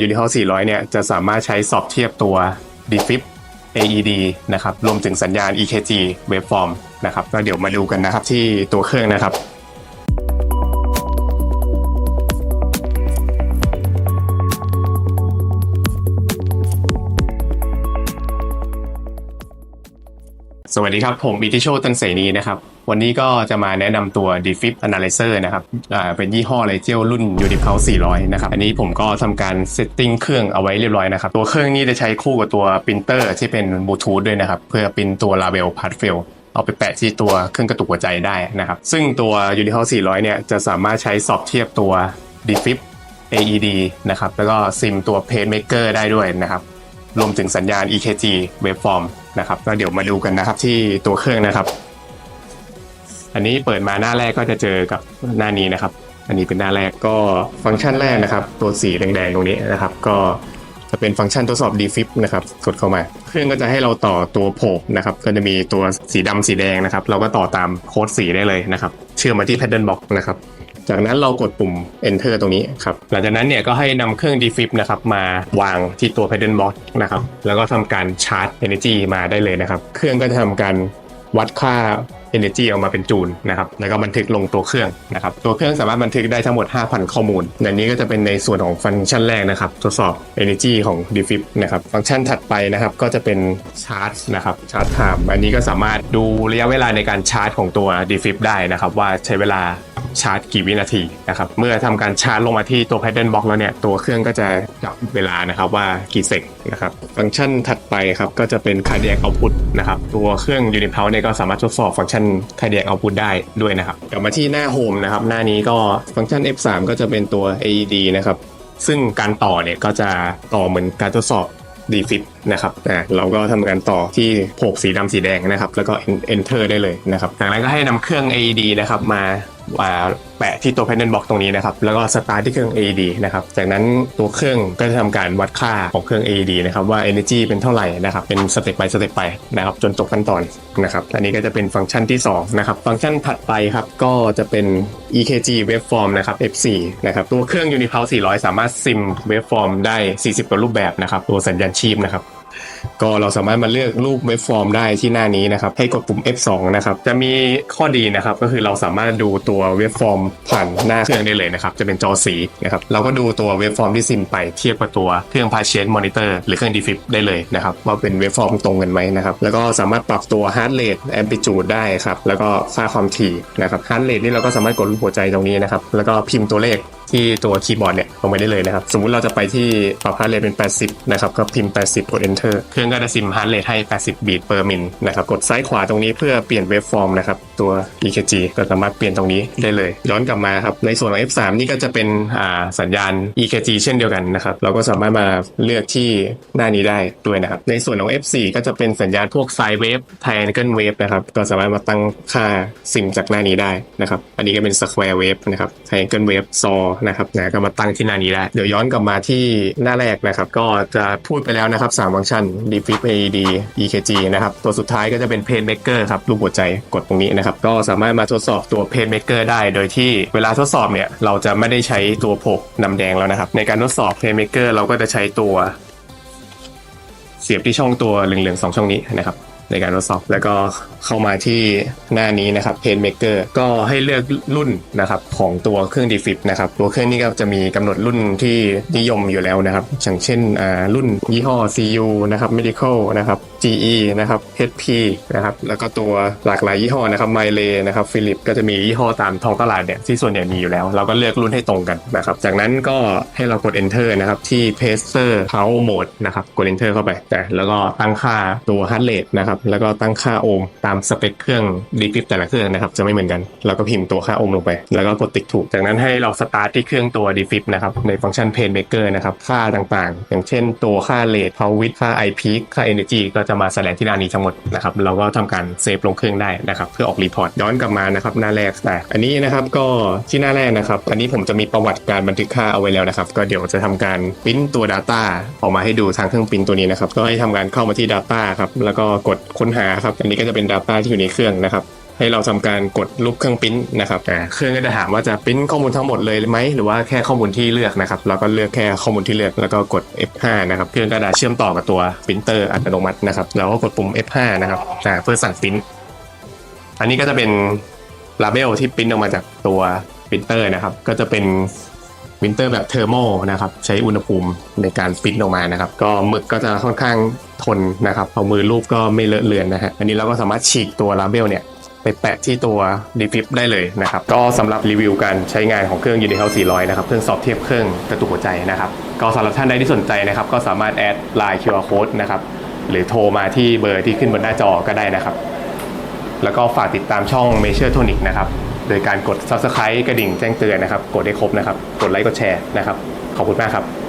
ยูนิคอร์400 เนี่ย จะสามารถใช้สอบเทียบตัว DFIP AED นะครับ รวมถึงสัญญาณ EKG waveform นะครับก็เดี๋ยวมาดูกันนะครับที่ตัวเครื่องนะครับ สวัสดีครับ ผมอิทิโชตันเสนีนะครับ วันนี้ก็จะมาแนะนำตัว DFIP Analyzer นะครับเป็นยี่ห้อเลเจลรุ่น Unipulse 400 นะครับ อันนี้ผมก็ทำการเซตติ้งเครื่องเอาไว้เรียบร้อยนะครับ ตัวเครื่องนี้จะใช้คู่กับตัวปรินเตอร์ที่เป็นบลูทูธด้วยนะครับ เพื่อปรินตัว Label p a d f i l เอาไปแปะที่ตัวเครื่องกระตุกหัวใจได้นะครับ ซึ่งตัว Unipulse 400 เนี่ยจะสามารถใช้สอบเทียบตัว DFIP AED นะครับแล้วก็ซิมตัว PaceMaker ได้ด้วยนะครับรวมถึงสัญญาณ EKG waveform นะครับก็เดี๋ยวมาดูกันนะครับที่ตัวเครื่องนะครับ อันนี้เปิดมาหน้าแรกก็จะเจอกับหน้านี้นะครับ อันนี้เป็นหน้าแรกก็ฟังก์ชันแรกนะครับ ตัวสีแดงๆตรงนี้นะครับ ก็จะเป็นฟังก์ชันทดสอบ DFIP นะครับกดเข้ามา เครื่องก็จะให้เราต่อตัวโผกนะครับก็จะมีตัวสีดำสีแดงนะครับ เราก็ต่อตามโค้ดสีได้เลยนะครับ เชื่อมมาที่ pattern box นะครับ จากนั้นเรากดปุ่ม enter ตรงนี้ครับ หลังจากนั้นเนี่ยก็ให้นำเครื่อง defib นะครับมาวางที่ตัว pattern box นะครับ แล้วก็ทำการชาร์จ energy มาได้เลยนะครับ เครื่องก็จะทำการวัดค่า energy ออกมาเป็นจูลนะครับ แล้วก็บันทึกลงตัวเครื่องนะครับ ตัวเครื่องสามารถบันทึกได้ทั้งหมด 5,000 ข้อมูลในนี้ก็จะเป็นในส่วนของฟังก์ชันแรกนะครับ ทดสอบ energy ของ defib นะครับ ฟังก์ชันถัดไปนะครับ ก็จะเป็นชาร์จนะครับชาร์จ time อันนี้ก็สามารถดูระยะเวลาในการชาร์จของตัว defib ได้นะครับ ว่าใช้เวลา ชาร์จกี่วินาทีนะครับ เมื่อทำการชาร์จลงมาที่ตัว pattern box แล้วเนี่ย ตัวเครื่องก็จะจับเวลานะครับว่ากี่เซกนะครับ ฟังก์ชันถัดไปครับก็จะเป็น cardiac output นะครับ ตัวเครื่อง Unipulse เนี่ยก็สามารถทดสอบฟังก์ชัน cardiac output ได้ด้วยนะครับ กลับมาที่หน้า home นะครับ หน้านี้ก็ฟังก์ชัน F3 ก็จะเป็นตัว AED นะครับ ซึ่งการต่อเนี่ยก็จะต่อเหมือนการทดสอบ DFIP นะครับอ่าเราก็ทำการต่อที่โผกสีดำสีแดงนะครับ แล้วก็ enter ได้เลยนะครับ จากนั้นก็ให้นำเครื่อง AED นะครับมา อ่าแปะที่ตัว pattern box ตรงนี้นะครับ แล้วก็สตาร์ทที่เครื่อง AED นะครับ จากนั้นตัวเครื่องก็จะทำการวัดค่าของเครื่อง AED นะครับว่า energy เป็นเท่าไหร่นะครับ เป็นสเต็ปไปสเต็ปไปนะครับจนจบขั้นตอนนะครับ อันนี้ก็จะเป็นฟังก์ชันที่สองนะครับ ฟังก์ชันถัดไปครับก็จะเป็น EKG waveform นะครับ F4 นะครับตัวเครื่อง Unipulse 400 สามารถซิม waveform ได้ 40กว่ารูปแบบนะครับตัวสัญญาณชีพนะครับ ก็เราสามารถมาเลือกรูปเว็บฟอร์มได้ที่หน้านี้นะครับ ให้กดปุ่ม F2 นะครับจะมีข้อดีนะครับก็คือเราสามารถดูตัวเว็บฟอร์มผ่านหน้าเครื่องได้เลยนะครับจะเป็นจอสีนะครับเราก็ดูตัวเว็บฟอร์มที่ซิมไปเทียบกับตัวเครื่อง Patient Monitor หรือเครื่อง DFIP ได้เลยนะครับว่าเป็นเว็บฟอร์มตรงกันไหมนะครับแล้วก็สามารถปรับตัว Heart Rate Amplitude ได้ครับแล้วก็ค่าความถี่นะครับ Heart Rate นี่เราก็สามารถกดรูปหัวใจตรงนี้นะครับแล้วก็พิมพ์ตัวเลขที่ตัวคีย์บอร์ดเนี่ยลงไปได้เลยนะครับ สมมุติเราจะไปที่ปรับ heart rate เป็น 80 นะครับ ก็พิมพ์ 80 กด enter เครื่องก็จะซิม heart rate ให้ 80 beat per min นะครับ กดซ้ายขวาตรงนี้เพื่อเปลี่ยน waveform นะครับ ตัว EKG ก็สามารถเปลี่ยนตรงนี้ได้เลย ย้อนกลับมาครับ ในส่วนของ F3 นี่ก็จะเป็นอ่าสัญญาณ EKG เช่นเดียวกันนะครับ เราก็สามารถมาเลือกที่หน้านี้ได้ด้วยนะครับ ในส่วนของ F4 ก็จะเป็นสัญญาณพวก sine wave triangle wave นะครับ ก็สามารถมาตั้งค่าซิมจากหน้านี้ได้นะครับ อันนี้ก็เป็น square wave นะครับ triangle wave saw นะครับนะก็มาตั้งที่หน้านี้ได้เดี๋ยวย้อนกลับมาที่หน้าแรกนะครับ ก็จะพูดไปแล้วนะครับ3ฟังก์ชัน DFIP AED EKG นะครับ ตัวสุดท้ายก็จะเป็น PaceMaker ครับรูปหัวใจกดตรงนี้นะครับ ก็สามารถมาทดสอบตัว PaceMaker ได้ โดยที่เวลาทดสอบเนี่ย เราจะไม่ได้ใช้ตัวโผกนำแดงแล้วนะครับ ในการทดสอบ PaceMaker เราก็จะใช้ตัว เสียบที่ช่องตัวเหลืองๆสองช่องนี้นะครับในการทดสอบแล้วก็ เข้ามาที่หน้านี้นะครับ Paint Maker ก็ให้เลือกรุ่นนะครับของตัวเครื่อง DFIP นะครับตัวเครื่องนี้ก็จะมีกำหนดรุ่นที่นิยมอยู่แล้วนะครับอย่างเช่นรุ่นยี่ห้อ CU นะครับ Medical นะครับ GE นะครับ HP นะครับแล้วก็ตัวหลากหลายยี่ห้อนะครับ m y l e นะครับ Philips ก็จะมียี่ห้อตามท้องตลาดเนี่ยที่ส่วนใหญ่มีอยู่แล้ว เราก็เลือกรุ่นให้ตรงกันนะครับจากนั้นก็ให้เรากด enter นะครับที่ Pacer Power Mode นะครับกด enter เข้าไปแต่แล้วก็ตั้งค่าตัว heart rate นะครับแล้วก็ตั้งค่าโอห์มตามสเปคเครื่อง DFIP แต่ละเครื่องนะครับจะไม่เหมือนกันแล้วก็พิมพ์ตัวค่าโอห์มลงไป แล้วก็กดติ๊กถูก จากนั้นให้เราสตาร์ทที่เครื่องตัว DFIP นะครับในฟังก์ชัน Paint Maker นะครับค่าต่างๆ อย่างเช่นตัวค่า rate power width ค่า IP ค่า energy ก็จะมาแสดงที่หน้านี้ทั้งหมดนะครับเราก็ทำการเซฟลงเครื่องได้นะครับเพื่อออกรีพอร์ตย้อนกลับมานะครับหน้าแรกแต่อันนี้นะครับก็ที่หน้าแรกนะครับอันนี้ผมจะมีประวัติการบันทึกค่าเอาไว้แล้วนะครับก็เดี๋ยวจะทำการปริ้นตัว Data ออกมาให้ดูทางเครื่องปริ้นตัวนี้นะครับก็ให้ทำการเข้ามาที่ Data ครับแล้วก็กดค้นหาครับอันนี้ก็จะเป็น Data ที่อยู่ในเครื่องนะครับ ให้เราทำการกดรูปเครื่องปริ้นนะครับอ่เครื่องก็จะถามว่าจะปริ้นข้อมูลทั้งหมดเลยไหมหรือว่าแค่ข้อมูลที่เลือกนะครับเราก็เลือกแค่ข้อมูลที่เลือกแล้วก็กด F5 นะครับเครื่องก็จะเชื่อมต่อกับตัวปรินเตอร์อัตโนมัตินะครับเราก็กดปุ่ม F5 นะครับเพื่อสั่งปริ้นอันนี้ก็จะเป็นลาเบลที่ปริ้นออกมาจากตัวปรินเตอร์นะครับ ก็จะเป็น ปรินเตอร์แบบเทอร์โมนะครับใช้อุณหภูมิในการปิ้นออกมานะครับก็หมึกก็จะค่อนข้างทนนะครับเอามือรูปก็ไม่เลอะเลือนนะฮะอันนี้เราก็สามารถฉีกตัวลาเบลเนี่ยไปแปะที่ตัวดีฟิปได้เลยนะครับ ก็สำหรับรีวิวการใช้งานของเครื่อง Unitel 400 นะครับ เครื่องสอบเทียบเครื่องกระตุกหัวใจนะครับ ก็สำหรับท่านใดที่สนใจนะครับ ก็สามารถแอด Line QR Code นะครับ หรือโทรมาที่เบอร์ที่ขึ้นบนหน้าจอก็ได้นะครับ แล้วก็ฝากติดตามช่อง Major Tonic นะครับ โดยการกด Subscribe กระดิ่งแจ้งเตือนนะครับ กดให้ครบนะครับ กดไลค์กดแชร์นะครับ ขอบคุณมากครับ